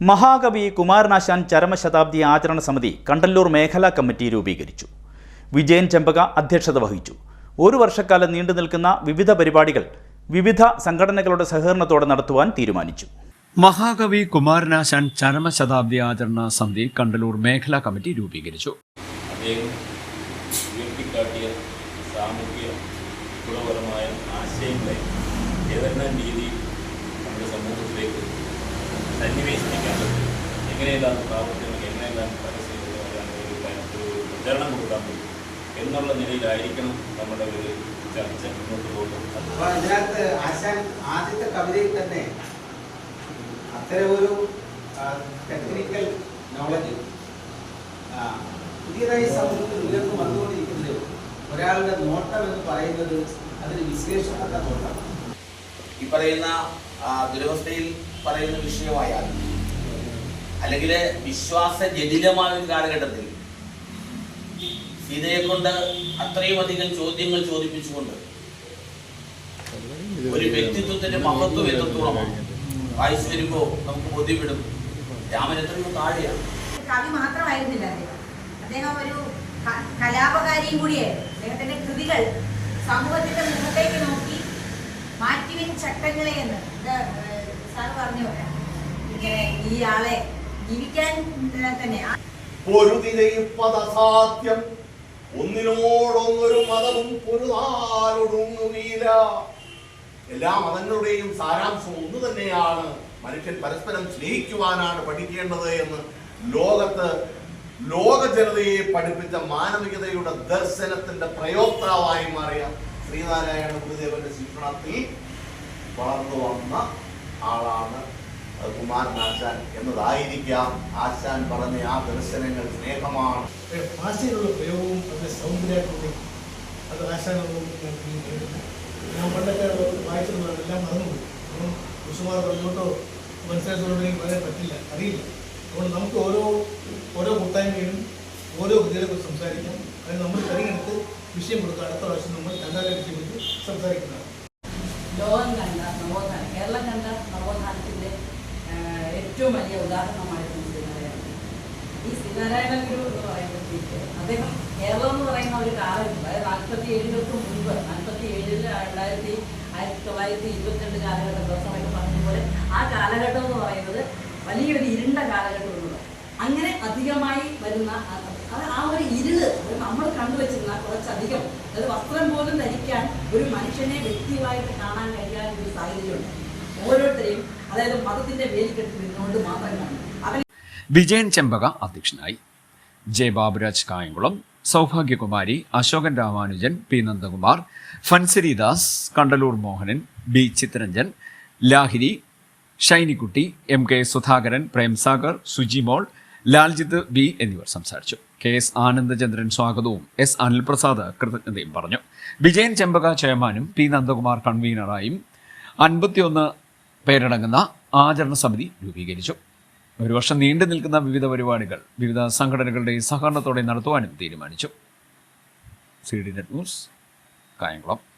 മഹാകവി കുമാരനാശാൻ ചരമശതാബ്ദി ആചരണ സമിതി കണ്ടല്ലൂർ മേഖലാ കമ്മിറ്റി രൂപീകരിച്ചു. വിജയൻ ചെമ്പക അധ്യക്ഷത വഹിച്ചു. ഒരു വർഷക്കാലം നീണ്ടു നിൽക്കുന്ന വിവിധ പരിപാടികൾ വിവിധ സംഘടനകളുടെ സഹകരണത്തോടെ നടത്തുവാൻ തീരുമാനിച്ചു. മഹാകവി കുമാരനാശാൻ ചരമശതാബ്ദി ആചരണ സമിതി കണ്ടല്ലൂർ മേഖലാ കമ്മിറ്റി രൂപീകരിച്ചു. സാമൂഹ്യ ഗുണപരമായ ആശയങ്ങളെ ഏതെല്ലാം രീതിയിൽ നമ്മുടെ സമൂഹത്തിലേക്ക് സന്നിവേശിപ്പിക്കാൻ പറ്റും എങ്ങനെയെല്ലാം പ്രാവർത്തികമായി എങ്ങനെയെല്ലാം പരസ്യം പ്രചരണം കൊടുക്കാൻ പറ്റും എന്നുള്ള നിലയിലായിരിക്കണം നമ്മുടെ ഒരു ചർച്ച മുന്നോട്ട് പോകുന്നത്. അപ്പൊ അതിനകത്ത് ആശാൻ ആദ്യത്തെ കവിതയിൽ തന്നെ അത്തരം ഒരു ടെക്നിക്കൽ നോളജ് പുതിയതായി സമൂഹത്തിൽ ഉയർന്നു വന്നുകൊണ്ടിരിക്കുന്നത് ഒരാളുടെ നോട്ടം എന്ന് പറയുന്നത് അതിന് വിശേഷപ്പെട്ട നോട്ടം ഈ പറയുന്ന ദുരവസ്ഥയിൽ പറയുന്ന വിഷയമായാൽ അല്ലെങ്കിൽ വിശ്വാസ ജടിലമായ ഒരു കാലഘട്ടത്തിൽ സീതയെ കൊണ്ട് അത്രയും അധികം ചോദ്യങ്ങൾ ചോദിപ്പിച്ചുകൊണ്ട് ഒരു വ്യക്തിത്വത്തിന്റെ മഹത്വം എത്രത്തോളമാണ് വായിച്ചു വരുമ്പോ നമുക്ക് ബോധ്യപ്പെടും. രാമൻ എത്രയോ താഴെയാണ്. കവി മാത്രമായിരുന്നില്ല അദ്ദേഹം. ഒരു കലാപകാരിയും കൂടിയായിരുന്നു. അദ്ദേഹത്തിന്റെ കൃതികൾ സമൂഹത്തിന്റെ മുഖത്തേക്ക് നോക്കി മാറ്റിവിൻ ചട്ടങ്ങളെ എന്ന്. സാർ പറഞ്ഞു ഇങ്ങനെ ഈ ആളെ ജീവിക്കാൻ തന്നെ ഒന്നിനോടൊന്നൊരു മതവും പൊരുതാലൊടുങ്ങുകയില്ല എല്ലാ മതങ്ങളുടെയും സാരാംശം ഒന്ന് തന്നെയാണ്. മനുഷ്യൻ പരസ്പരം സ്നേഹിക്കുവാനാണ് പഠിക്കേണ്ടത് എന്ന് ലോകത്ത് ലോക ജനതയെ പഠിപ്പിച്ച മാനവികതയുടെ ദർശനത്തിന്റെ പ്രയോക്താവായി മാറിയ ശ്രീനാരായണ ഗുരുദേവന്റെ ശിക്ഷണത്തിൽ വളർന്നു വന്ന ആളാണ് കുമാരനാശാൻ എന്നതായിരിക്കാം. ആശാൻ പറഞ്ഞ ആ ദർശനങ്ങൾ സ്നേഹമാണ്. ഭാഷയിലുള്ള പ്രയോഗവും അതിന്റെ സൗന്ദര്യത്തെയും അത് ആശാനവും ഞാൻ പണ്ടൊക്കെ വായിച്ചിരുന്നതാണ് എല്ലാം മറന്നുപോയി. അപ്പം കുസുമാർ പറഞ്ഞോട്ടോ മനസ്സിലാക്കുന്നതോടെ എനിക്ക് പറയാൻ പറ്റില്ല അറിയില്ല. അതുകൊണ്ട് നമുക്ക് ഓരോ ഓരോ കൂട്ടായ്മയിലും ഓരോ കൃതികളെ കുറിച്ച് സംസാരിക്കാം. അതിന് നമ്മൾ തിരഞ്ഞെടുത്ത് വിഷയം കൊടുക്കുക. അടുത്ത പ്രാവശ്യം നമ്മൾ കണ്ടാലെ വിഷയം സംസാരിക്കുന്നതാണ്. ലോകം കണ്ട നവോത്ഥാനം. കേരളം കണ്ട ഏറ്റവും വലിയ ഉദാഹരണമായിരുന്നു ശ്രീനാരായണ ഈ ശ്രീനാരായണ ഗുരു എന്ന് പറയുമ്പോഴത്തേക്ക് അദ്ദേഹം കേരളം എന്ന് പറയുന്ന ഒരു കാലഘട്ടം അതായത് നാൽപ്പത്തി ഏഴിലൊക്കെ മുൻപ് നാൽപ്പത്തി ഏഴിൽ രണ്ടായിരത്തി ആയിരത്തി തൊള്ളായിരത്തി ഇരുപത്തിരണ്ട് കാലഘട്ടം ദിവസമായിട്ട് പറഞ്ഞതുപോലെ ആ കാലഘട്ടം എന്ന് പറയുന്നത് വലിയൊരു ഇരുണ്ട കാലഘട്ടം അങ്ങനെ അധികമായി വരുന്ന ആ- ഒരു ഇരുൾ നമ്മൾ കണ്ടുവച്ചിരുന്ന കുറച്ചധികം അതായത് വസ്ത്രം പോലും ധരിക്കാൻ ഒരു മനുഷ്യനെ വ്യക്തിയുമായിട്ട് കാണാൻ കഴിയാൻ ഒരു സാഹചര്യമുണ്ട്. ഓരോരുത്തരെയും വിജയൻ ചെമ്പക അധ്യക്ഷനായി. J Baburaj Kayamkulam സൗഭാഗ്യകുമാരി Ashokan Ramanujan P Nandakumar ഫൻസരി Das Kandallur Mohanan B Chittaranjan Lahiri Shinikutty M K Sudhakaran Premsagar Sujimol Laljith B എന്നിവർ സംസാരിച്ചു. കെ എസ് ആനന്ദചന്ദ്രൻ സ്വാഗതവും എസ് അനിൽപ്രസാദ് കൃതജ്ഞതയും പറഞ്ഞു. വിജയൻ ചെമ്പക ചെയർമാനും പി നന്ദകുമാർ കൺവീനറായും അൻപത്തിയൊന്ന് പേരടങ്ങുന്ന ആചരണ സമിതി രൂപീകരിച്ചു. ഒരു വർഷം നീണ്ടു നിൽക്കുന്ന വിവിധ പരിപാടികൾ വിവിധ സംഘടനകളുടെ സഹകരണത്തോടെ നടത്തുവാനും തീരുമാനിച്ചു. C D net news Kayamkulam.